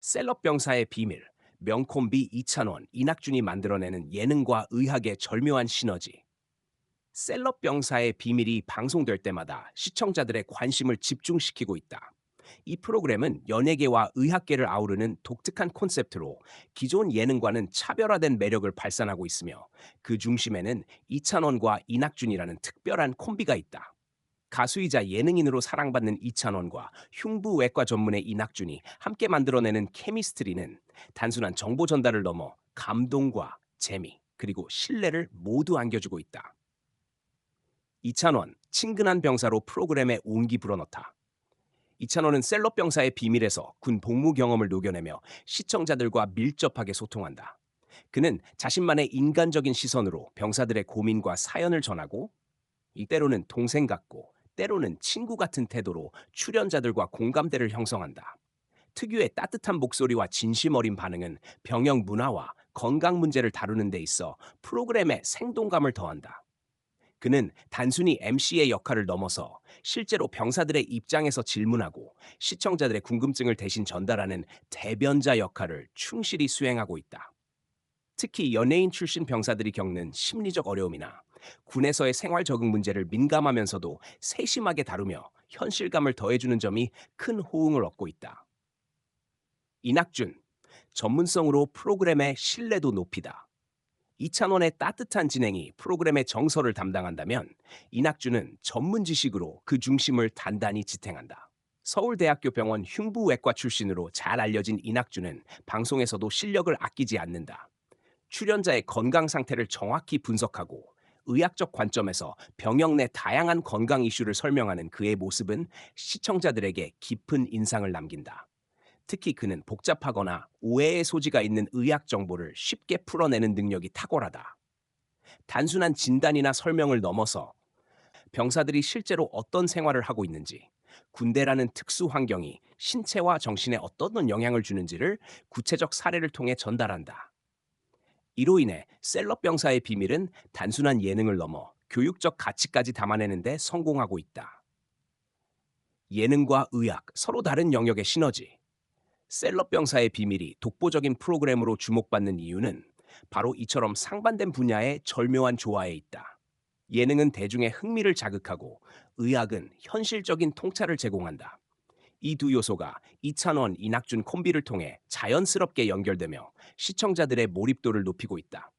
셀럽 병사의 비밀, 명콤비 이찬원, 이낙준이 만들어내는 예능과 의학의 절묘한 시너지. 셀럽 병사의 비밀이 방송될 때마다 시청자들의 관심을 집중시키고 있다. 이 프로그램은 연예계와 의학계를 아우르는 독특한 콘셉트로 기존 예능과는 차별화된 매력을 발산하고 있으며 그 중심에는 이찬원과 이낙준이라는 특별한 콤비가 있다. 가수이자 예능인으로 사랑받는 이찬원과 흉부외과 전문의 이낙준이 함께 만들어내는 케미스트리는 단순한 정보 전달을 넘어 감동과 재미 그리고 신뢰를 모두 안겨주고 있다. 이찬원, 친근한 병사로 프로그램에 온기 불어넣다. 이찬원은 셀럽 병사의 비밀에서 군 복무 경험을 녹여내며 시청자들과 밀접하게 소통한다. 그는 자신만의 인간적인 시선으로 병사들의 고민과 사연을 전하고 이때로는 동생 같고 때로는 친구 같은 태도로 출연자들과 공감대를 형성한다. 특유의 따뜻한 목소리와 진심 어린 반응은 병역 문화와 건강 문제를 다루는 데 있어 프로그램에 생동감을 더한다. 그는 단순히 MC의 역할을 넘어서 실제로 병사들의 입장에서 질문하고 시청자들의 궁금증을 대신 전달하는 대변자 역할을 충실히 수행하고 있다. 특히 연예인 출신 병사들이 겪는 심리적 어려움이나 군에서의 생활 적응 문제를 민감하면서도 세심하게 다루며 현실감을 더해주는 점이 큰 호응을 얻고 있다. 이낙준, 전문성으로 프로그램의 신뢰도 높이다. 이찬원의 따뜻한 진행이 프로그램의 정서를 담당한다면 이낙준은 전문 지식으로 그 중심을 단단히 지탱한다. 서울대학교 병원 흉부외과 출신으로 잘 알려진 이낙준은 방송에서도 실력을 아끼지 않는다. 출연자의 건강 상태를 정확히 분석하고 의학적 관점에서 병역 내 다양한 건강 이슈를 설명하는 그의 모습은 시청자들에게 깊은 인상을 남긴다. 특히 그는 복잡하거나 오해의 소지가 있는 의학 정보를 쉽게 풀어내는 능력이 탁월하다. 단순한 진단이나 설명을 넘어서 병사들이 실제로 어떤 생활을 하고 있는지, 군대라는 특수 환경이 신체와 정신에 어떤 영향을 주는지를 구체적 사례를 통해 전달한다. 이로 인해 셀럽 병사의 비밀은 단순한 예능을 넘어 교육적 가치까지 담아내는데 성공하고 있다. 예능과 의학, 서로 다른 영역의 시너지. 셀럽 병사의 비밀이 독보적인 프로그램으로 주목받는 이유는 바로 이처럼 상반된 분야의 절묘한 조화에 있다. 예능은 대중의 흥미를 자극하고 의학은 현실적인 통찰을 제공한다. 이 두 요소가 이찬원, 이낙준 콤비를 통해 자연스럽게 연결되며 시청자들의 몰입도를 높이고 있다.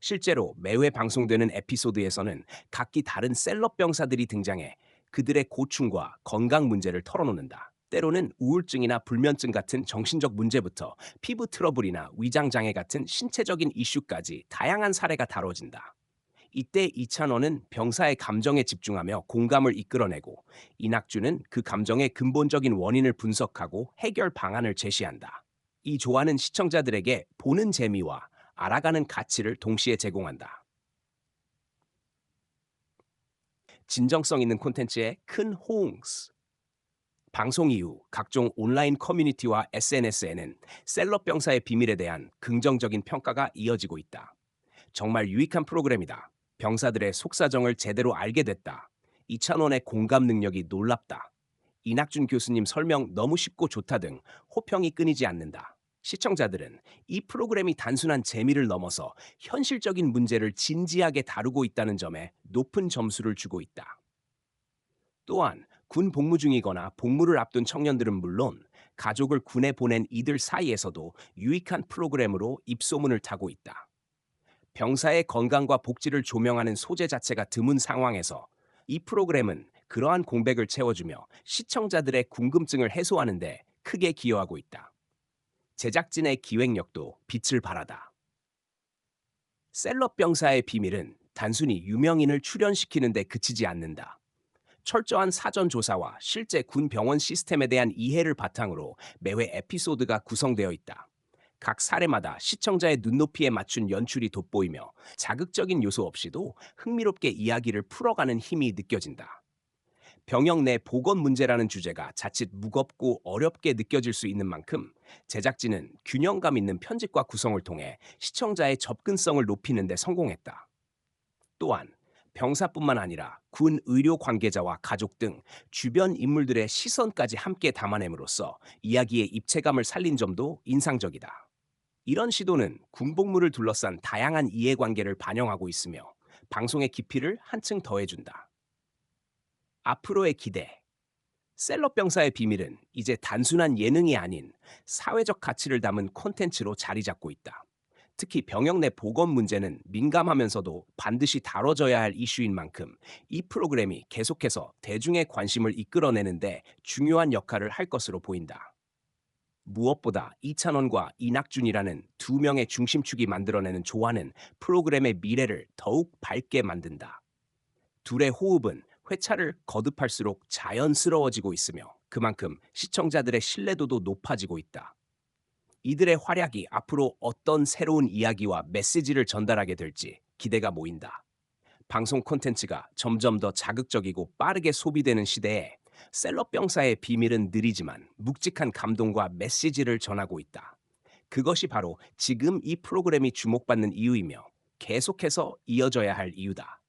실제로 매회 방송되는 에피소드에서는 각기 다른 셀럽 병사들이 등장해 그들의 고충과 건강 문제를 털어놓는다. 때로는 우울증이나 불면증 같은 정신적 문제부터 피부 트러블이나 위장 장애 같은 신체적인 이슈까지 다양한 사례가 다뤄진다. 이때 이찬원은 병사의 감정에 집중하며 공감을 이끌어내고 이낙준은 그 감정의 근본적인 원인을 분석하고 해결 방안을 제시한다. 이 조화는 시청자들에게 보는 재미와 알아가는 가치를 동시에 제공한다. 진정성 있는 콘텐츠의 큰 호응. 방송 이후 각종 온라인 커뮤니티와 SNS에는 셀럽 병사의 비밀에 대한 긍정적인 평가가 이어지고 있다. 정말 유익한 프로그램이다. 병사들의 속사정을 제대로 알게 됐다. 이찬원의 공감 능력이 놀랍다. 이낙준 교수님 설명 너무 쉽고 좋다 등 호평이 끊이지 않는다. 시청자들은 이 프로그램이 단순한 재미를 넘어서 현실적인 문제를 진지하게 다루고 있다는 점에 높은 점수를 주고 있다. 또한 군 복무 중이거나 복무를 앞둔 청년들은 물론 가족을 군에 보낸 이들 사이에서도 유익한 프로그램으로 입소문을 타고 있다. 병사의 건강과 복지를 조명하는 소재 자체가 드문 상황에서 이 프로그램은 그러한 공백을 채워주며 시청자들의 궁금증을 해소하는 데 크게 기여하고 있다. 제작진의 기획력도 빛을 발하다. 셀럽 병사의 비밀은 단순히 유명인을 출연시키는 데 그치지 않는다. 철저한 사전 조사와 실제 군 병원 시스템에 대한 이해를 바탕으로 매회 에피소드가 구성되어 있다. 각 사례마다 시청자의 눈높이에 맞춘 연출이 돋보이며 자극적인 요소 없이도 흥미롭게 이야기를 풀어가는 힘이 느껴진다. 병역 내 보건 문제라는 주제가 자칫 무겁고 어렵게 느껴질 수 있는 만큼 제작진은 균형감 있는 편집과 구성을 통해 시청자의 접근성을 높이는 데 성공했다. 또한 병사뿐만 아니라 군 의료 관계자와 가족 등 주변 인물들의 시선까지 함께 담아냄으로써 이야기의 입체감을 살린 점도 인상적이다. 이런 시도는 군복무를 둘러싼 다양한 이해관계를 반영하고 있으며 방송의 깊이를 한층 더해준다. 앞으로의 기대. 셀럽병사의 비밀은 이제 단순한 예능이 아닌 사회적 가치를 담은 콘텐츠로 자리 잡고 있다. 특히 병역 내 보건 문제는 민감하면서도 반드시 다뤄져야 할 이슈인 만큼 이 프로그램이 계속해서 대중의 관심을 이끌어내는데 중요한 역할을 할 것으로 보인다. 무엇보다 이찬원과 이낙준이라는 두 명의 중심축이 만들어내는 조화는 프로그램의 미래를 더욱 밝게 만든다. 둘의 호흡은 회차를 거듭할수록 자연스러워지고 있으며 그만큼 시청자들의 신뢰도도 높아지고 있다. 이들의 활약이 앞으로 어떤 새로운 이야기와 메시지를 전달하게 될지 기대가 모인다. 방송 콘텐츠가 점점 더 자극적이고 빠르게 소비되는 시대에 셀럽병사의 비밀은 느리지만 묵직한 감동과 메시지를 전하고 있다. 그것이 바로 지금 이 프로그램이 주목받는 이유이며 계속해서 이어져야 할 이유다.